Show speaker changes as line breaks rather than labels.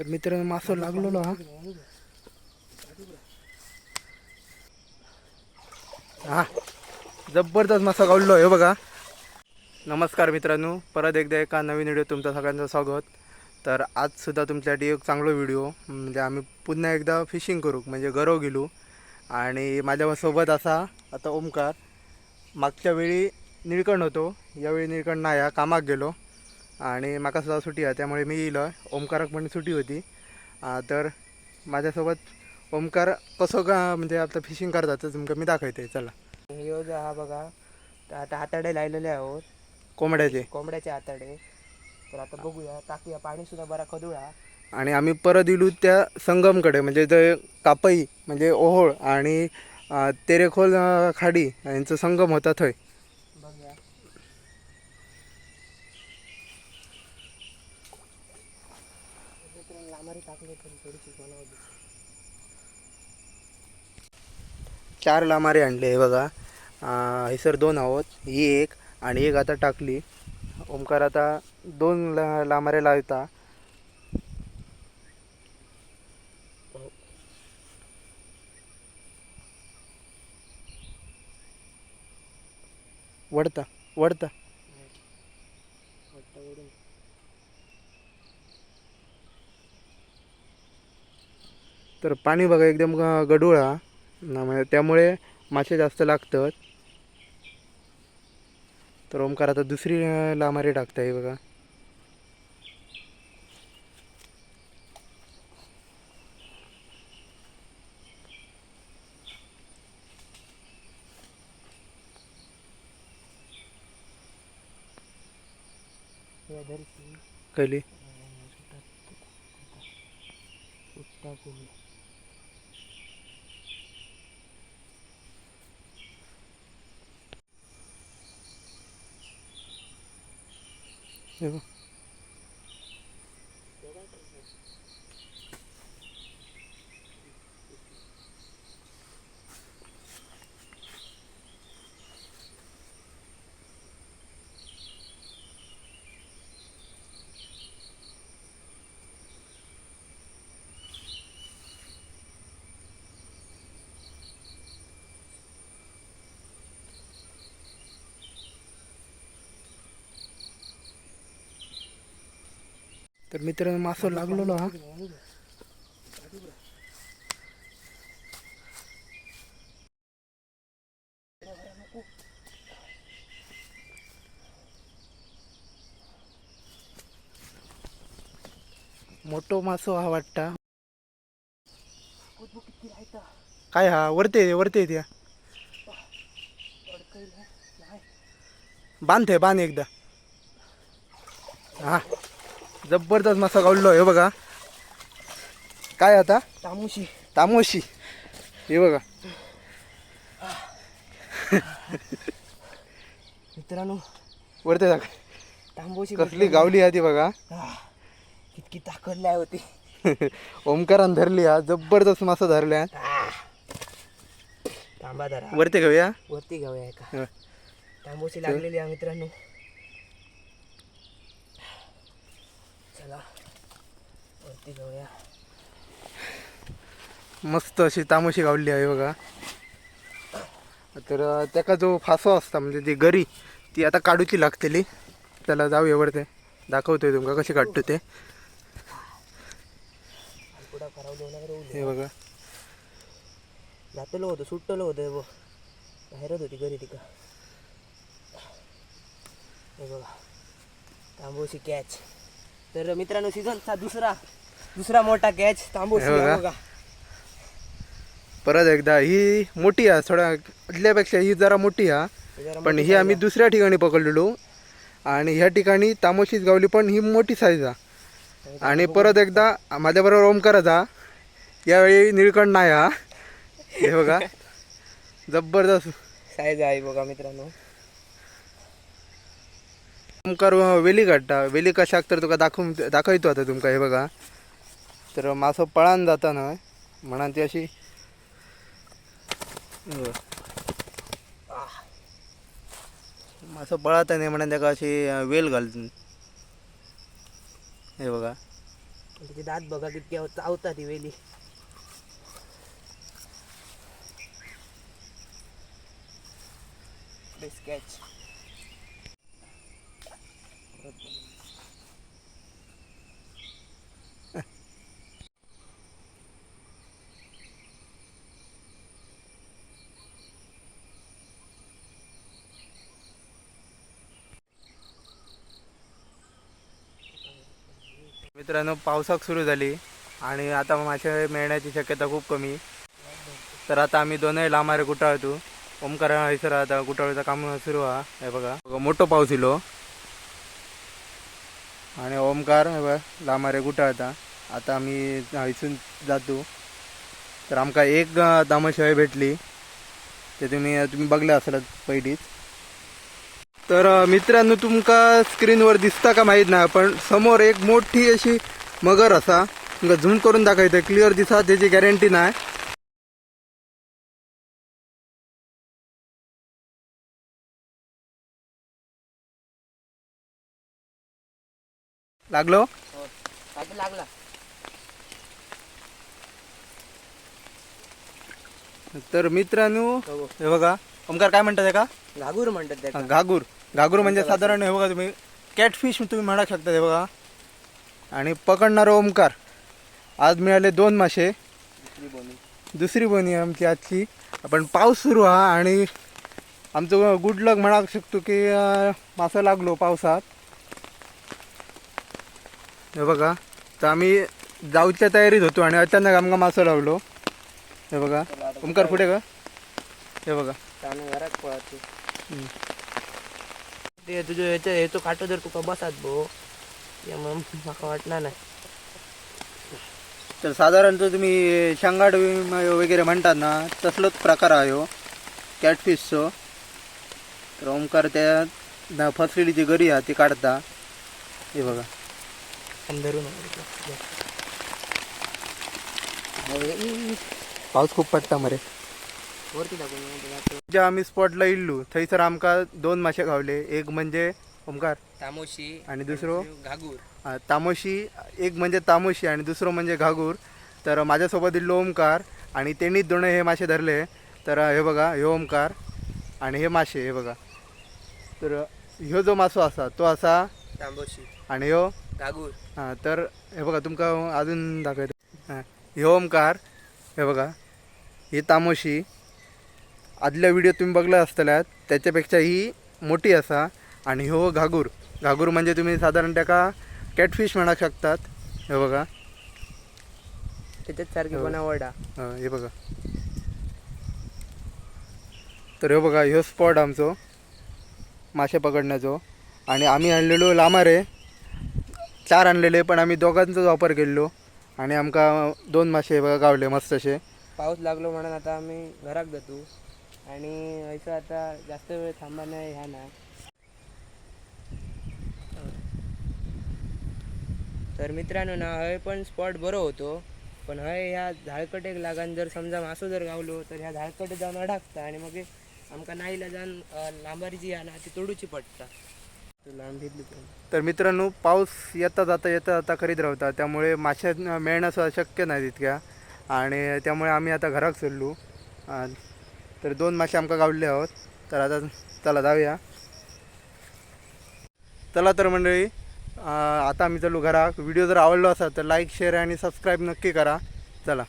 तर मित्रांनो मासं लागलेलो हा. हा. जबरदस्त मासा गावलो हे बघा. नमस्कार मित्रांनो परत एकदा एका नवीन व्हिडिओ तुमचं सगळ्यांचं स्वागत. तर आजसुद्धा तुमच्यासाठी एक चांगला व्हिडिओ म्हणजे आम्ही पुन्हा एकदा फिशिंग करू म्हणजे गरव गेलो. आणि माझ्यासोबत असा आता ओमकार. मागच्या वेळी निळकण होतो यावेळी निळकण नाही हा कामाक गेलो. आणि माका सुद्धा सुट्टी आहे त्यामुळे मी येईल ओमकाराक पण सुट्टी होती. तर माझ्यासोबत ओमकार कसं का म्हणजे आता फिशिंग करतात तर तुमका मी दाखवते. चला.
ह्यो जो हा बघा. तर आता आताडे लायलेले आहोत.
कोंबड्याचे.
कोंबड्याचे आताडे. तर आता बघूया टाकूया. पाणी सुद्धा बरा खदुळा.
आणि आम्ही परत इलू त्या संगमकडे म्हणजे जे कापई म्हणजे ओहोळ आणि तेरेखोल खाडी यांचं संगम होता थंय
बघूया मित्रांनो, लामारी टाकली पण थोडीशी बनवली
चार लामारे आणले हे बघा. अ, सर दोन आहोत. ही एक आणि एक आता टाकली. ओमकार आता दोन ला लामारे लावता. वडता वडता
वाटतं ओढून
तर पाणी बघा एकदम गडुळा म्हणजे त्यामुळे मासे जास्त लागतात. तर ओमकार आता दुसरी लामारी टाकता
आहे बघा
कैली দেখো तर मित्रांनो मासं लागलेलो हा मोठो मासो हा वाटता. काय हा वरते वरते त्या.
अडकलं
बांधते बांध एकदा. हा. जबरदस्त मासा गावलो हे बघा. काय आता?
तामुशी.
तामोशी. हे बघा.
मित्रांनो
वरते जागा
तांबोशी
कसली गावली आहे ती बघा.
आह, कितकी ताकद लाय होती.
ओमकारान धरली हा. जबरदस्त मासा धरल्या.
थांबा जरा.
वरते घेऊया.
वरती घेऊया एका. तांबोशी लागलेली आहे मित्रांनो. चला वरती घेऊया
मस्त अशी तामोशी गावली आहे बघा. तर अं, त्याका जो फासो असता म्हणजे ती गरी ती आता काढूची लागतेली. त्याला जाऊया वरते दाखवतोय तुमका कशी काढतो ते. हे बघा.
जातलो होतं सुटलो होतं बघ. बाहेरच होती घरी तिका हे बघा. तांबोशी कॅच. तर मित्रांनो सीझनचा दुसरा दुसरा मोठा कॅच तांबोशी
हे बघा.
हा बघा.
परत एकदा ही मोठी आहे थोड्या आदल्यापेक्षा ही जरा मोठी
हे जरा
पण ही आम्ही दुसऱ्या ठिकाणी पकडलेलो. आणि ह्या ठिकाणी तामोशीच गावली पण ही मोठी साईज आहे. आणि परत एकदा माझ्याबरोबर ओमकाराचा यावेळी निळकंठ नाही हा हे बघा. जबरदस्त.
साईज आहे बघा मित्रांनो.
ओमकार वेली काढता वेली कशाक तर तुका दाखवून दाखवतो आता तुमका हे बघा. तर मासं पळान जाता ना म्हणा ती अशी. मासं पळात नाही म्हणा त्याका अशी वेल घालत हे बघा.
त्याचे दात बघा कितके चावतात ती वेली. स्केच
मित्रांनो पावसाक सुरू झाली आणि आता मासे मिळण्याची शक्यता खूप कमी. तर आता आम्ही दोनही लांबारे गुटाळतो ओमकार हैसर आता कुटाळीचं काम सुरू हा हे बघा. मोठं मोठो पाऊस इलो आणि ओमकार हे रे गुटाळता आता आम्ही हयसून जातो. तर आमका एक दामशिवाय भेटली. ते तुम्ही तुम्ही बघले असलात पहिलीच. तर मित्रांनो तुमका स्क्रीनवर दिसता का माहीत नाही पण समोर एक मोठी अशी मगर असा. तुमकां झूम करून दाखवते क्लिअर दिसा त्याची गॅरंटी नाही. लागलो?
हो लागला.
तर मित्रांनो
हो
हे. बघा ओमकार काय म्हणतात हे का
घागूर म्हणतात
हा, घागूर. घागूर म्हणजे साधारण हे बघा तुम्ही कॅटफिश तुम्ही म्हणू शकता हे बघा. आणि पकडणारा ओमकार. आज मिळाले दोन मासे.
दुसरी बोनी.
दुसरी बनी आमची आजची. पण पाऊस सुरू हा आणि आमचं गुड लक म्हणा शकतो की मासा लागलो पावसात. हे बघा. तर आम्ही जाऊच्या तयारीत होतो आणि अचानक आमका मासा लावलो. हे बघा. ओमकार पुढे का हे बघा.
घरात. ते तुझ्या ह्याच्या ह्याचो काटो जर तुका बसात भो म्हाका वाटणार नाही.
तर साधारणतः तुम्ही शेंगाड वगैरे म्हणतात ना तसलोच प्रकार आहे हो. कॅटफिशचो तर ओमकार त्या फसलेली जी गरी आहे ती काढता. हे बघा.
आणि धरून
पाऊस खूप पडता मरे.
वरती टाकून
ज्या आम्ही स्पॉटला इल्लू थंयसर आमका दोन मासे गावले एक म्हणजे ओमकार
तामोशी
आणि दुसरो?
घागूर.
तामोशी एक म्हणजे तामोशी आणि दुसरं म्हणजे घागूर. तर माझ्यासोबत इल्लो ओमकार आणि त्यांनी दोन हे मासे धरले. तर हे बघा हे ओमकार आणि हे मासे हे बघा. तर ह्यो जो मासो असा तो असा
तांबोशी.
आणि ह्यो
घागूर
हां तर हे बघा तुमका अजून दाखवतो. हां हे ओमकार हे बघा ही तामोशी. आदल्या व्हिडिओ तुम्ही बघला असतल्यात त्याच्यापेक्षा ही मोठी असा आणि हो घागूर. घागूर म्हणजे तुम्ही साधारण त्याका कॅटफिश म्हणू शकतात. हे बघा.
त्याच्यात सारखी. बनावडा
हं, हे बघा. तर हे बघा ह्यो स्पॉट आमचो मासे पकडण्याचो. आणि आम्ही आणलेलो लामारे चार आणलेले पण आम्ही दोघांचाच वापर केल्लो. आणि आमका दोन मासे बघा गावले मस्त असे
पाऊस लागलो म्हणून आता आम्ही घराक जातो. आणि असं आता जास्त वेळ थांबा नाही ह्या ना. तर मित्रांनो ना हय पण स्पॉट बरो होतो. पण हय ह्या झाडकटेक लागान जर समजा मासो जर गावलो तर ह्या झाडकटे जाऊन अडकता. आणि मग आमका नाईला जाऊन लांबारी जी आहे ना ती तोडूची पडता. तर.
मित्रांनो पाऊस येता जाता येता जाता करीत राहता त्यामुळे मासे मिळणं सुद्धा शक्य नाही तितक्या. आणि त्यामुळे आम्ही आता घराक सरलो तर दोन मासे आमका गावले आहोत. तर आता चला जाऊया. चला तर मंडळी आता आम्ही चालू घराक व्हिडिओ जर आवडलो असा तर लाईक शेअर आणि सबस्क्राईब नक्की करा. चला.